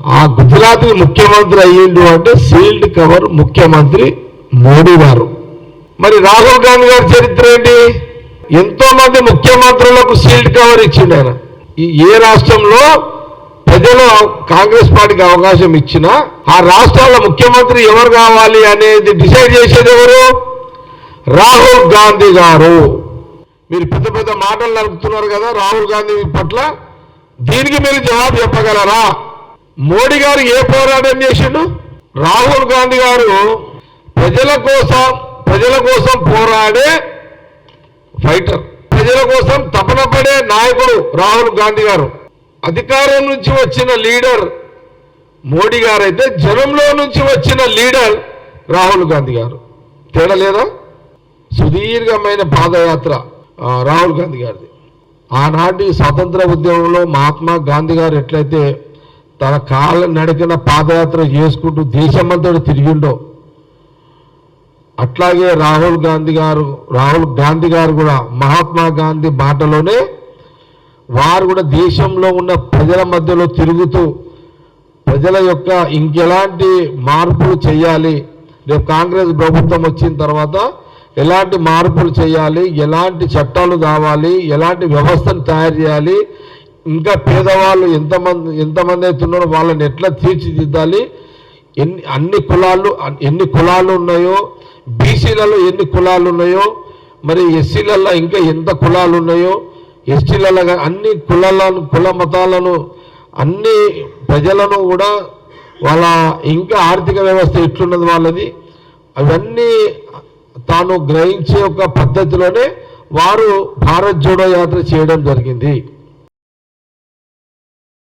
ఆ గుజరాత్కి ముఖ్యమంత్రి అయ్యిండు అంటే సీల్డ్ కవర్ ముఖ్యమంత్రి మోడీ గారు. మరి రాహుల్ గాంధీ గారి చరిత్ర ఏంటి? ఎంతో మంది ముఖ్యమంత్రులకు సీల్డ్ కవర్ ఇచ్చిండు ఆయన. ఏ రాష్ట్రంలో ప్రజలు కాంగ్రెస్ పార్టీకి అవకాశం ఇచ్చినా ఆ రాష్ట్రాల ముఖ్యమంత్రి ఎవరు కావాలి అనేది డిసైడ్ చేసేది ఎవరు? రాహుల్ గాంధీ గారు. మీరు పెద్ద పెద్ద మాటలు నడుపుతున్నారు కదా రాహుల్ గాంధీ పట్ల. దీనికి మీరు జవాబు చెప్పగలరా? మోడీ గారు ఏ పోరాటం చేసిండు? రాహుల్ గాంధీ గారు ప్రజల కోసం ప్రజల కోసం పోరాడే ఫైటర్. ప్రజల కోసం తపన పడే నాయకుడు రాహుల్ గాంధీ గారు. అధికారం నుంచి వచ్చిన లీడర్ మోడీ గారు అయితే జనంలో నుంచి వచ్చిన లీడర్ రాహుల్ గాంధీ గారు. తేడా లేదా? సుదీర్ఘమైన పాదయాత్ర రాహుల్ గాంధీ గారిది. ఆనాటి స్వాతంత్ర ఉద్యమంలో మహాత్మా గాంధీ గారు ఎట్లయితే తన కాళ్ళ నడికిన పాదయాత్ర చేసుకుంటూ దేశమంతటి తిరిగిండో అట్లాగే రాహుల్ గాంధీ గారు రాహుల్ గాంధీ గారు కూడా మహాత్మా గాంధీ బాటలోనే వారు కూడా దేశంలో ఉన్న ప్రజల మధ్యలో తిరుగుతూ ప్రజల యొక్క ఇంకెలాంటి మార్పులు చేయాలి రేపు కాంగ్రెస్ ప్రభుత్వం వచ్చిన తర్వాత ఎలాంటి మార్పులు చేయాలి ఎలాంటి చట్టాలు కావాలి ఎలాంటి వ్యవస్థను తయారు చేయాలి ఇంకా పేదవాళ్ళు ఎంతమంది ఎంతమంది అయితే ఉన్నారో వాళ్ళని ఎట్లా తీర్చిదిద్దాలి? ఎన్ని అన్ని కులాలు ఎన్ని కులాలు ఉన్నాయో? బీసీలలో ఎన్ని కులాలు ఉన్నాయో? మరి ఎస్సీలలో ఇంకా ఎంత కులాలు ఉన్నాయో? ఎస్టీలలో అన్ని కులాలను కుల మతాలను అన్ని ప్రజలను కూడా వాళ్ళ ఇంకా ఆర్థిక వ్యవస్థ ఎట్లున్నది వాళ్ళది? అవన్నీ తాను గ్రహించే ఒక పద్ధతిలోనే వారు భారత్ జోడో యాత్ర చేయడం జరిగింది.